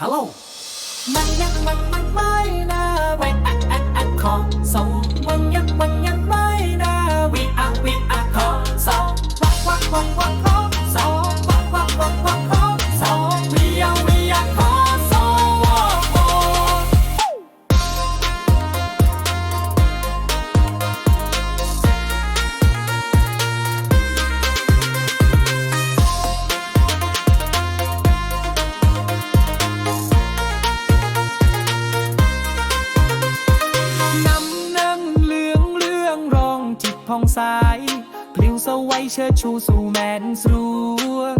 ฮัลโหลมันยังมันมันไม่นะ องจิตพองใสพลิ้วสวัยเชิดชูสู่แมนสรวง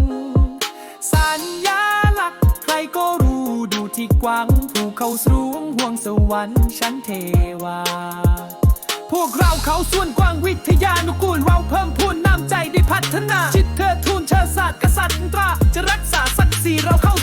สัญญาลักษณ์ใครก็รู้ดูที่กว้างภูเขาสรวงห่วงสวรรค์ชั้นเทวา พวกเราเขาส่วนกว้างวิทยานุกูลเราเพิ่มพูนน้ำใจได้พัฒนา จิตเธอทูนเชิดศาสตร์กษัตริย์ตราจะรักษาศักดิ์ศรีเราเข้า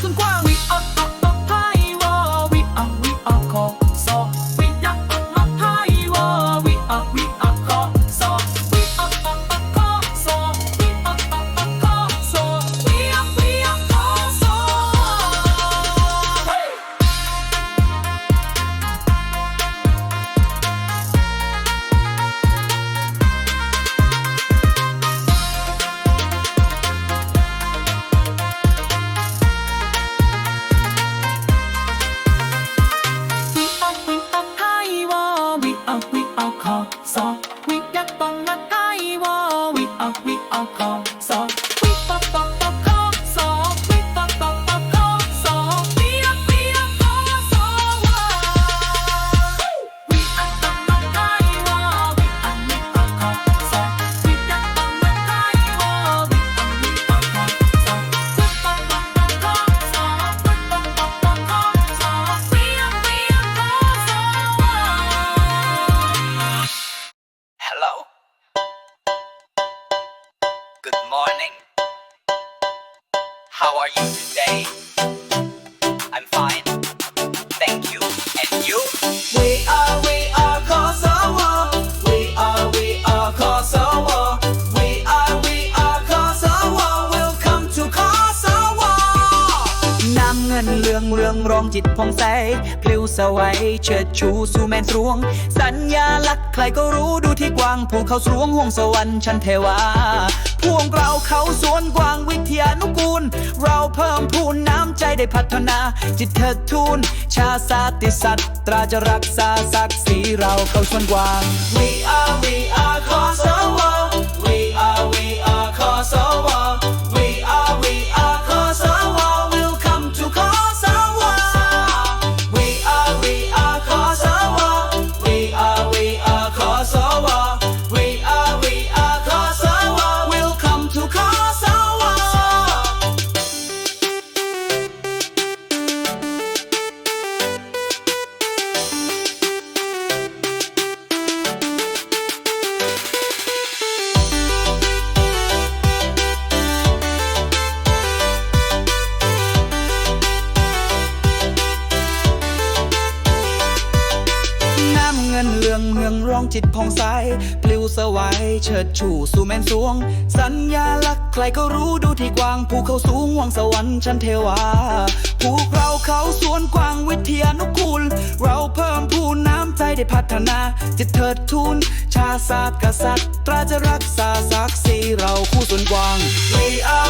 คอซอวิยักปองนักไทยวอวิออกวิออกคอซอ How are you today? I'm fine. งินเรืองเรืองรองจิตผ่องใสพลิ้วสวัยเชิดชูสู่แมนสรวง สัญญาลักษณ์ใครก็รู้ดูที่กว้างภูเขาสรวงห่วงสวรรค์ชั้นเทวาพวกเราเขาสวนกว้างวิทยานุกูล เราเพิ่มพูนน้ำใจได้พัฒนา จิตเถิดทูนชาสาติสัตว์ตราจะรักษาศักดิ์ศรีเราเขาสวนกว้าง We are, we are Kosovo. We จิตผ่องใส ปลิวสวัยเชิดชูสู่แม่นสวง สัญญาลักษณ์ใครก็รู้ดูที่กว้างภูเขาสูงวังสวรรค์ชั้นเทวาพวกเราเขาสวนกว้างวิทยานุกูล เราเพิ่มพูนน้ำใจได้พัฒนา จิตเถิดทูนชาศาสตร์กษัตริย์ตราจะรักษาศักดิ์ศรีเราคู่ส่วนกว้าง We are,